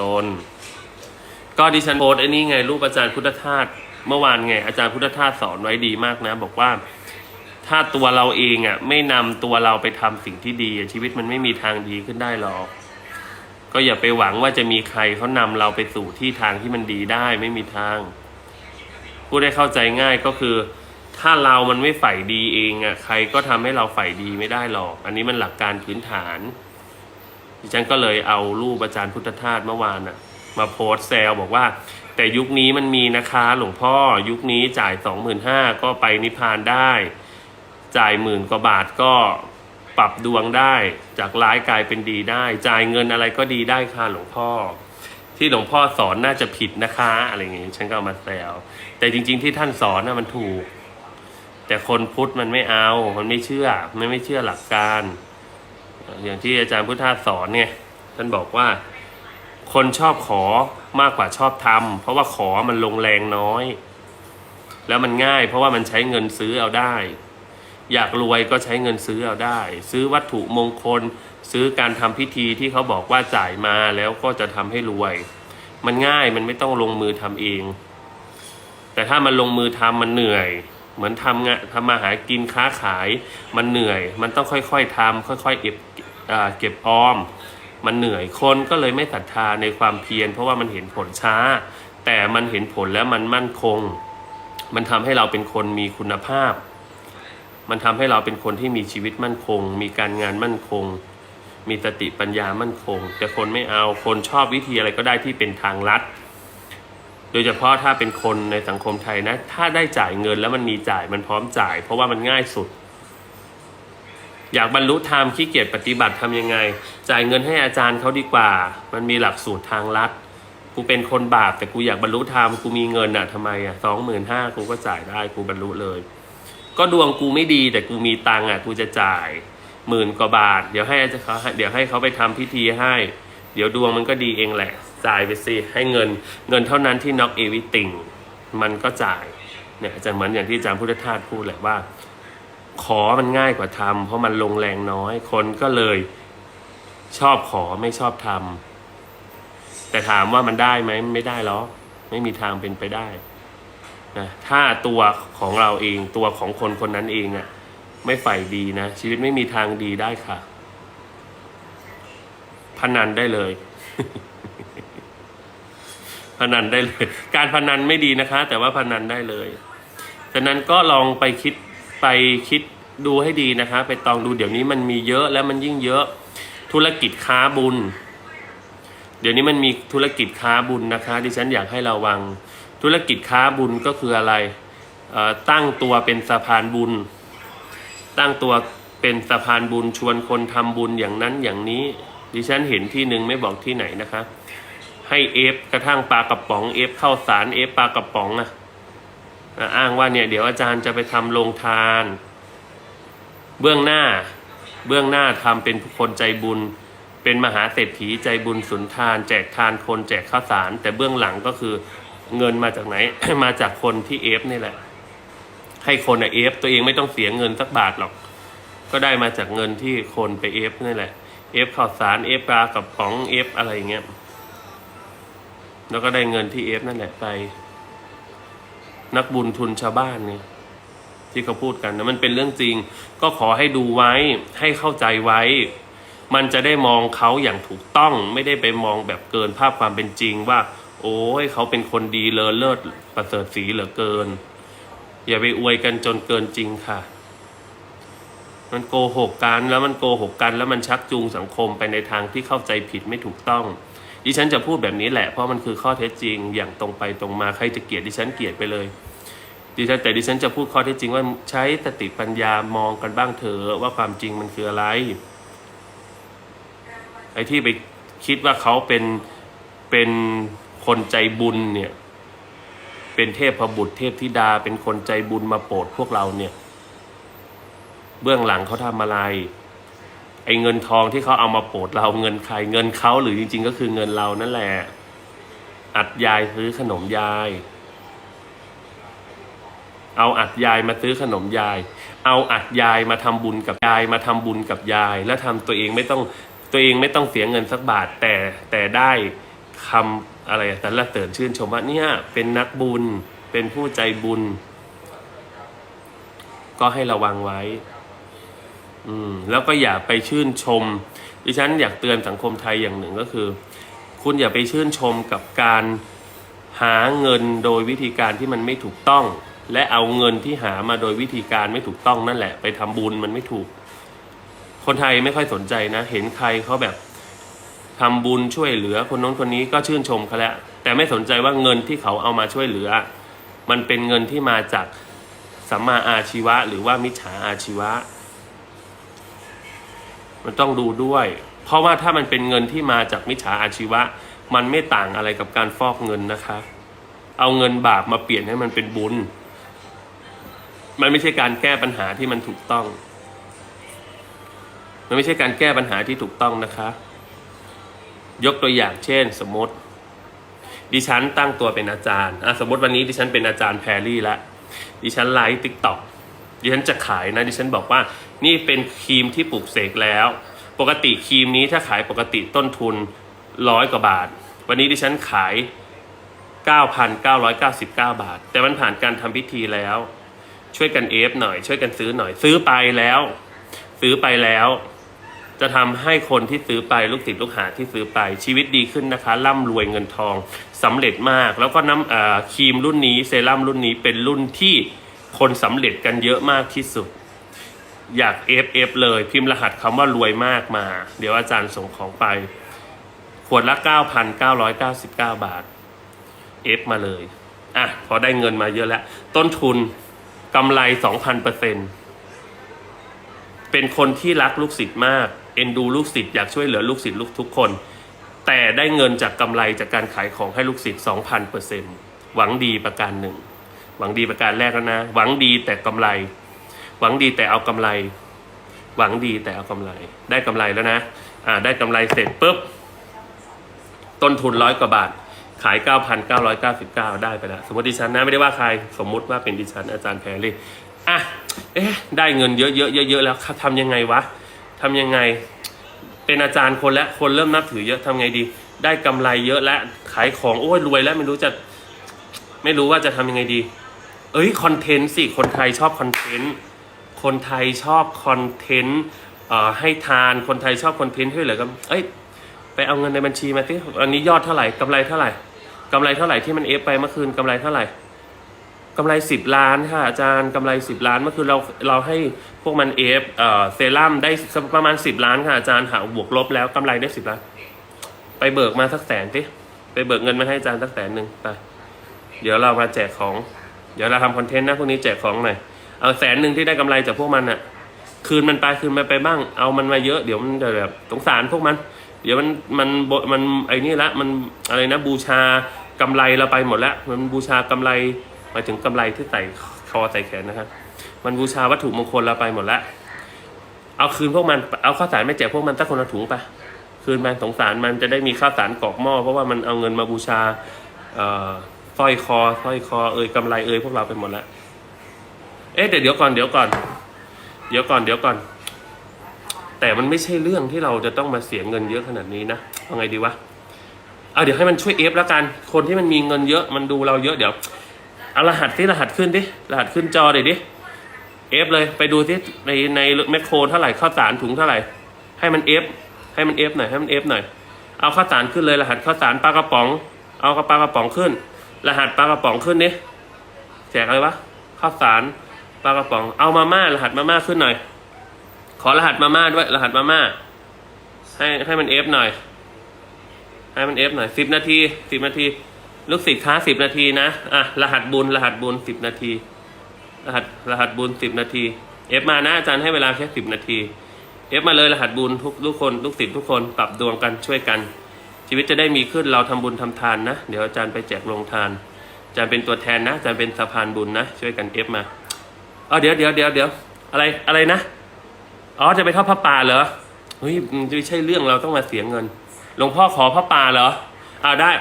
ตน ก็ดิฉันโพสต์ไอ้นี่ไงรูปอาจารย์พุทธทาสเมื่อวานไง อาจารย์พุทธทาสสอนไว้ดีมากนะ บอกว่าถ้าตัวเราเองอะ ไม่นำตัวเราไปทำสิ่งที่ดี ชีวิตมันไม่มีทางดีขึ้นได้หรอก ก็อย่าไปหวังว่าจะมีใครเขานำเราไปสู่ที่ทางที่มันดีได้ไม่มีทางพูดได้เข้าใจง่ายก็คือ ถ้าเรามันไม่ใฝ่ดีเองอะใครก็ทำให้เราใฝ่ดีไม่ได้หรอก อันนี้มันหลักการพื้นฐาน ดิฉันก็เลยเอารูปอาจารย์พุทธทาสเมื่อวานน่ะมาโพสต์แซวบอกว่า แต่ยุคนี้มันมีนะคะหลวงพ่อยุคนี้จ่ายสองหมื่นห้าก็ไปนิพพานได้ จ่ายหมื่นกว่าบาทก็ปรับดวงได้ จากร้ายกลายเป็นดีได้ จ่ายเงินอะไรก็ดีได้ค่ะหลวงพ่อ ที่หลวงพ่อสอนน่าจะผิดนะคะอะไรอย่างงี้ฉันก็เอามาแซวแต่จริง ๆ ที่ท่านสอนน่ะมันถูก แต่คนพุทธมันไม่เอา มันไม่เชื่อมันไม่เชื่อหลักการ อย่างที่อาจารย์พุทธาสอนเนี่ยท่านบอกว่าคนชอบขอมากกว่าชอบทำเพราะว่าขอมันลงแรงน้อย แล้วมันง่าย เพราะว่ามันใช้เงินซื้อเอาได้ อยากรวยก็ใช้เงินซื้อเอาได้ ซื้อวัตถุมงคล ซื้อการทำพิธีที่เขาบอกว่าจ่ายมาแล้วก็จะทำให้รวย มันง่ายมันไม่ต้องลงมือทำเอง แต่ถ้ามันลงมือทำมันเหนื่อย เหมือนทำงานทำมาหากินค้าขายมันเหนื่อย มันต้องค่อยๆทำค่อยๆเก็บอ่าเก็บออม มันเหนื่อยคนก็เลยไม่ศรัทธาในความเพียร เพราะว่ามันเห็นผลช้า แต่มันเห็นผลแล้วมันมั่นคง มันทำให้เราเป็นคนมีคุณภาพ มันทำให้เราเป็นคนที่มีชีวิตมั่นคง มีการงานมั่นคง มีสติปัญญามั่นคง แต่คนไม่เอาคนชอบวิธีอะไรก็ได้ที่เป็นทางลัด โดยเฉพาะถ้าเป็นคนในสังคมไทยนะ ถ้าได้จ่ายเงินแล้วมันมีจ่ายมันพร้อมจ่าย เพราะว่ามันง่ายสุด อยากบรรลุธรรมขี้เกียจปฏิบัติทำยังไง จ่ายเงินให้อาจารย์เขาดีกว่า มันมีหลักสูตรทางลัดกูเป็นคนบาปแต่กูอยากบรรลุธรรมกูมีเงินอะทำไมอะสองหมื่นห้ากูก็จ่ายได้กูบรรลุเลย ก็ดวงกูไม่ดีแต่กูมีตังค์อะกูจะจ่ายหมื่นกว่าบาท เดี๋ยวให้อาจารย์เขาเดี๋ยวให้เขาไปทำพิธีให้ เดี๋ยวดวงมันก็ดีเองแหละ จ่ายไปสิให้เงินเงินเท่านั้นที่น็อกเอวิติงมันก็จ่ายเนี่ยอาจารย์เหมือนอย่างที่อาจารย์พุทธทาสพูดแหละว่า ขอมันง่ายกว่าทำเพราะมันลงแรงน้อย คนก็เลยชอบขอไม่ชอบทำแต่ถามว่ามันได้ไหมไม่ได้หรอกไม่มีทางเป็นไปได้นะถ้าตัวของเราเองตัวของคนคนนั้นเองอะไม่ใฝ่ดีนะชีวิตไม่มีทางดีได้ค่ะพนันได้เลย พนันได้เลย การพนันไม่ดีนะคะ แต่ว่าพนันได้เลยฉะนั้นก็ลองไปคิดไปคิดดูให้ดีนะคะ ไปตองดูเดี๋ยวนี้มันมีเยอะแล้วมันยิ่งเยอะธุรกิจค้าบุญ เดี๋ยวนี้มันมีธุรกิจค้าบุญนะคะ ดิฉันอยากให้ระวัง ธุรกิจค้าบุญก็คืออะไรอ่อตั้งตัวเป็นสะพานบุญ ตั้งตัวเป็นสะพานบุญชวนคนทำบุญอย่างนั้นอย่างนี้ ดิฉันเห็นที่หนึ่งไม่บอกที่ไหนนะคะ ให้เอฟกระทั่งปลากระป๋องเอฟข้าวสารเอฟปลากระป๋องอะอะอ้างว่าเนี่ยเดี๋ยวอาจารย์จะไปทำโรงทาน เบื้องหน้าเบื้องหน้าทำเป็นคนใจบุญ เป็นมหาเศรษฐีใจบุญสุนทาน แจกทานคนแจกข้าวสาร แต่เบื้องหลังก็คือเงินมาจากไหน มาจากคนที่เอฟนี่แหละ ให้คนเอฟตัวเองไม่ต้องเสียเงินสักบาทหรอก ก็ได้มาจากเงินที่คนไปเอฟนี่แหละเอฟข้าวสารเอฟปลากระป๋องเอฟอะไรอย่างเงี้ย แล้วก็ได้เงินที่เอฟนั่นแหละไป นักบุญทุนชาวบ้านเนี่ย ที่เขาพูดกันนะมันเป็นเรื่องจริง ก็ขอให้ดูไว้ให้เข้าใจไว้ มันจะได้มองเขาอย่างถูกต้อง ไม่ได้ไปมองแบบเกินภาพความเป็นจริงว่า โอ้ยเขาเป็นคนดีเลอเลิศประเสริฐสีเหลือเกิน อย่าไปอวยกันจนเกินจริงค่ะมันโกหกกันแล้วมันโกหกกัน แล้วมันชักจูงสังคมไปในทางที่เข้าใจผิดไม่ถูกต้อง ดิฉันจะพูดแบบนี้แหละเพราะมันคือข้อเท็จจริง อย่างตรงไปตรงมาใครจะเกลียดดิฉันเกลียดไปเลยดิฉันแต่ดิฉันจะพูดข้อเท็จจริงว่าใช้สติปัญญามองกันบ้างเถอะว่าความจริงมันคืออะไร ไอ้ที่ไปคิดว่าเขาเป็นเป็นคนใจบุญเนี่ย เป็นเทพบุตรเทพธิดาเป็นคนใจบุญมาโปรดพวกเราเนี่ย เบื้องหลังเขาทำอะไร ไอ้เงินทองที่เขาเอามาโปรดเราเงินใครเงินเขาหรือจริง ๆ ก็คือเงินเรานั่นแหละ อัดยายซื้อขนมยาย เอาอัดยายมาซื้อขนมยาย เอาอัดยายมาทำบุญกับยายมาทำบุญกับยาย แล้วทำตัวเองไม่ต้องตัวเองไม่ต้องเสียเงินสักบาทแต่แต่ได้คำอะไรอะสรรเสริญชื่นชมว่าเนี่ยเป็นนักบุญเป็นผู้ใจบุญ ก็ให้ระวังไว้ อืมแล้วก็อย่าไปชื่นชม ดิฉันอยากเตือนสังคมไทยอย่างหนึ่งก็คือ คุณอย่าไปชื่นชมกับการหาเงินโดยวิธีการที่มันไม่ถูกต้อง และเอาเงินที่หามาโดยวิธีการไม่ถูกต้องนั่นแหละ ไปทำบุญมันไม่ถูก คนไทยไม่ค่อยสนใจนะ เห็นใครเขาแบบทำบุญช่วยเหลือคนน้นคนนี้ก็ชื่นชมเขาแล้วแต่ไม่สนใจว่าเงินที่เขาเอามาช่วยเหลือ มันเป็นเงินที่มาจากสัมมาอาชีวะ หรือว่ามิจฉาอาชีวะ มันต้องดูด้วย เพราะว่าถ้ามันเป็นเงินที่มาจากมิจฉาอาชีวะ มันไม่ต่างอะไรกับการฟอกเงินนะคะ เอาเงินบาปมาเปลี่ยนให้มันเป็นบุญ มันไม่ใช่การแก้ปัญหาที่มันถูกต้อง มันไม่ใช่การแก้ปัญหาที่ถูกต้องนะคะ ยกตัวอย่างเช่น สมมติ ดิฉันตั้งตัวเป็นอาจารย์อะสมมติวันนี้ดิฉันเป็นอาจารย์แพรรี่ละดิฉันไลฟ์ติ๊กต็อก ดิฉันจะขายนะดิฉันบอกว่านี่เป็นครีมที่ปลูกเสกแล้ว ปกติครีมนี้ถ้าขายปกติต้นทุนร้อยกว่าบาท วันนี้ดิฉันขาย 9,999 บาท แต่มันผ่านการทำพิธีแล้ว ช่วยกันเอฟหน่อย ช่วยกันซื้อหน่อย ซื้อไปแล้ว ซื้อไปแล้ว จะทำให้คนที่ซื้อไปลูกศิษย์ลูกหาที่ซื้อไปชีวิตดีขึ้นนะคะร่ำรวยเงินทองสำเร็จมาก แล้วก็น้ำครีมรุ่นนี้เซรั่มรุ่นนี้เป็นรุ่นที่ คนสำเร็จกันเยอะมากที่สุด อยากเอฟเอฟเลยพิมพ์รหัสคำว่ารวยมากมา เดี๋ยวอาจารย์ส่งของไป ขวดละ 9,999 บาทเอฟมาเลย อะ พอได้เงินมาเยอะแล้ว ต้นทุนกำไร 2,000เปอร์เซ็นเป็นคนที่รักลูกศิษย์มาก เอ็นดูลูกศิษย์อยากช่วยเหลือลูกศิษย์ลูกทุกคน แต่ได้เงินจากกำไรจากการขายของให้ลูกศิษย์2,000เปอร์เซ็นหวังดีประการหนึ่ง หวังดีประการแรกแล้วนะ หวังดีแต่กำไร หวังดีแต่เอากำไร หวังดีแต่เอากำไร ได้กำไรแล้วนะ อ่า ได้กำไรเสร็จปุ๊บ ต้นทุนร้อยกว่าบาท ขาย 9,999 ได้ไปแล้ว สมมติดิฉันนะ ไม่ได้ว่าใคร สมมุติว่าเป็นดิฉันอาจารย์แพรรี่อะ เอ๊ะ ได้เงินเยอะๆเยอะๆแล้วทำยังไงวะทำยังไง เป็นอาจารย์คนแล้วคนเริ่มนับถือเยอะทำไงดี ได้กำไรเยอะแล้ว ขายของ โอ้ยรวยแล้วไม่รู้จะไม่รู้ว่าจะทำยังไงดี เอ้ยคอนเทนต์สิคนไทยชอบคอนเทนต์คนไทยชอบคอนเทนต์ให้ทานคนไทยชอบคอนเทนต์ให้เหลือกันเอ้ยไปเอาเงินในบัญชีมาสิอันนี้ยอดเท่าไหร่กำไรเท่าไหร่กำไรเท่าไหร่ที่มันเอฟไปเมื่อคืนกำไรเท่าไหร่กำไรสิบล้านค่ะอาจารย์กำไรสิบล้านเมื่อคืนเราเราให้พวกมันเอฟเซรั่มได้ประมาณสิบล้านค่ะอาจารย์หาบวกลบแล้วกำไรได้สิบล้าน ไปเบิกมาสักแสนสิไปเบิกเงินมาให้อาจารย์สักแสนหนึ่งไปเดี๋ยวเรามาแจกของ เดี๋ยวเราทำคอนเทนต์นะพวกนี้แจกของหน่อย เอาแสนหนึ่งที่ได้กำไรจากพวกมันอะคืนมันไปคืนมันไปบ้าง เอามันมาเยอะเดี๋ยวมันจะแบบสงสารพวกมัน เดี๋ยวมันมันบมันไอ้นี่ละมันอะไรนะบูชากำไรเราไปหมดแล้วมันบูชากำไรหมายถึงกำไรที่ใส่คอใส่แขนนะครับมันบูชาวัตถุมงคลเราไปหมดแล้วเอาคืนพวกมันเอาข้าวสารไม่แจกพวกมันตั้งคนละถุงไปคืนไปสงสารมันจะได้มีข้าวสารกรอกหม้อเพราะว่ามันเอาเงินมาบูชาเอ่อ สร้อยคอสร้อยคอเอ่ยกำไรเอ่ยพวกเราไปหมดแล้วเอ๊ะเดี๋ยวเดี๋ยวก่อนเดี๋ยวก่อน เดี๋ยวก่อนเดี๋ยวก่อน แต่มันไม่ใช่เรื่องที่เราจะต้องมาเสียเงินเยอะขนาดนี้นะเอาไงดีวะเอาเดี๋ยวให้มันช่วยเอฟแล้วกัน คนที่มันมีเงินเยอะมันดูเราเยอะเดี๋ยวเอารหัสที่รหัสขึ้นดิรหัสขึ้นจอเดี๋ยวดิเอฟเลยไปดูที่ในในแมคโครเท่าไหร่ข้าวสารถุงเท่าไหร่ ให้มันเอฟให้มันเอฟหน่อยให้มันเอฟหน่อยเอาข้าวสารขึ้นเลยรหัสข้าวสารปลากระป๋อง เอากระปลากระป๋องขึ้น รหัสปลากระป๋องขึ้นดิแจกอะไรวะข้าวสารปลากระป๋อง เอามาม่ารหัสมาม่าขึ้นหน่อย ขอรหัสมาม่าด้วย รหัสมาม่าให้ให้มันเอฟหน่อย ให้มันเอฟหน่อยสิบนาทีสิบนาที ลูกศิษย์ค้าสิบนาทีนะอะรหัสบุญ รหัสบุญสิบนาที รหัสรหัสบุญสิบนาทีเอฟมานะอาจารย์ให้เวลาแค่สิบนาที เอฟมาเลยรหัสบุญทุกทุกคน ลูกศิษย์ทุกคนปรับดวงกันช่วยกัน ชีวิตจะได้มีขึ้นเราทำบุญทำทานนะ เดี๋ยวอาจารย์ไปแจกโรงทานอาจารย์เป็นตัวแทนนะอาจารย์เป็นสะพานบุญนะ ช่วยกันเอฟมาอ๋อเดี๋ยวเดี๋ยวเดี๋ยวเดี๋ยวอะไรอะไรนะอ๋อจะไปทอดพระป่าเหรอเฮ้ยไม่ใช่เรื่องเราต้องมาเสียเงินหลวงพ่อขอพระป่าเหรออ่าได้